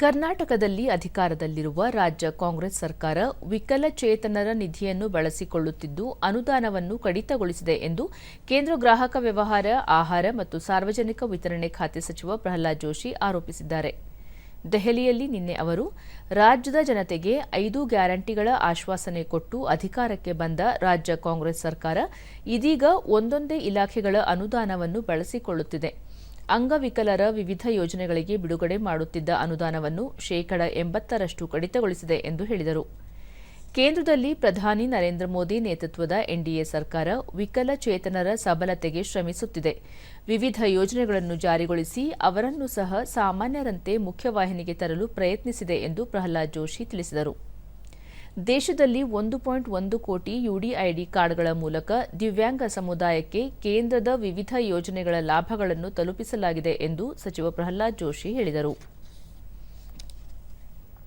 ಕರ್ನಾಟಕದಲ್ಲಿ ಅಧಿಕಾರದಲ್ಲಿರುವ ರಾಜ್ಯ ಕಾಂಗ್ರೆಸ್ ಸರ್ಕಾರ ವಿಕಲಚೇತನರ ನಿಧಿಯನ್ನು ಬಳಸಿಕೊಳ್ಳುತ್ತಿದ್ದು, ಅನುದಾನವನ್ನು ಕಡಿತಗೊಳಿಸಿದೆ ಎಂದು ಕೇಂದ್ರ ಗ್ರಾಹಕ ವ್ಯವಹಾರ, ಆಹಾರ ಮತ್ತು ಸಾರ್ವಜನಿಕ ವಿತರಣೆ ಖಾತೆ ಸಚಿವ ಪ್ರಹ್ಲಾದ್ ಜೋಶಿ ಆರೋಪಿಸಿದ್ದಾರೆ. ದೆಹಲಿಯಲ್ಲಿ ನಿನ್ನೆ ಅವರು, ರಾಜ್ಯದ ಜನತೆಗೆ ಐದು ಗ್ಯಾರಂಟಿಗಳ ಆಶ್ವಾಸನೆ ಕೊಟ್ಟು ಅಧಿಕಾರಕ್ಕೆ ಬಂದ ರಾಜ್ಯ ಕಾಂಗ್ರೆಸ್ ಸರ್ಕಾರ ಇದೀಗ ಒಂದೊಂದೇ ಇಲಾಖೆಗಳ ಅನುದಾನವನ್ನು ಬಳಸಿಕೊಳ್ಳುತ್ತಿದೆ. ಅಂಗವಿಕಲರ ವಿವಿಧ ಯೋಜನೆಗಳಿಗೆ ಬಿಡುಗಡೆ ಮಾಡುತ್ತಿದ್ದ ಅನುದಾನವನ್ನು ಶೇಕಡ ಎಂಬತ್ತರಷ್ಟು ಕಡಿತಗೊಳಿಸಿದೆ ಎಂದು ಹೇಳಿದರು. ಕೇಂದ್ರದಲ್ಲಿ ಪ್ರಧಾನಿ ನರೇಂದ್ರ ಮೋದಿ ನೇತೃತ್ವದ ಎನ್ಡಿಎ ಸರ್ಕಾರ ವಿಕಲಚೇತನರ ಸಬಲತೆಗೆ ಶ್ರಮಿಸುತ್ತಿದೆ. ವಿವಿಧ ಯೋಜನೆಗಳನ್ನು ಜಾರಿಗೊಳಿಸಿ ಅವರನ್ನು ಸಹ ಸಾಮಾನ್ಯರಂತೆ ಮುಖ್ಯವಾಹಿನಿಗೆ ತರಲು ಪ್ರಯತ್ನಿಸಿದೆ ಎಂದು ಪ್ರಹ್ಲಾದ್ ಜೋಶಿ ತಿಳಿಸಿದರು. ದೇಶದಲ್ಲಿ ಒಂದು ಪಾಯಿಂಟ್ ಒಂದು ಕೋಟಿ ಯುಡಿಐಡಿ ಕಾರ್ಡ್ಗಳ ಮೂಲಕ ದಿವ್ಯಾಂಗ ಸಮುದಾಯಕ್ಕೆ ಕೇಂದ್ರದ ವಿವಿಧ ಯೋಜನೆಗಳ ಲಾಭಗಳನ್ನು ತಲುಪಿಸಲಾಗಿದೆ ಎಂದು ಸಚಿವ ಪ್ರಹ್ಲಾದ್ ಜೋಶಿ ಹೇಳಿದರು.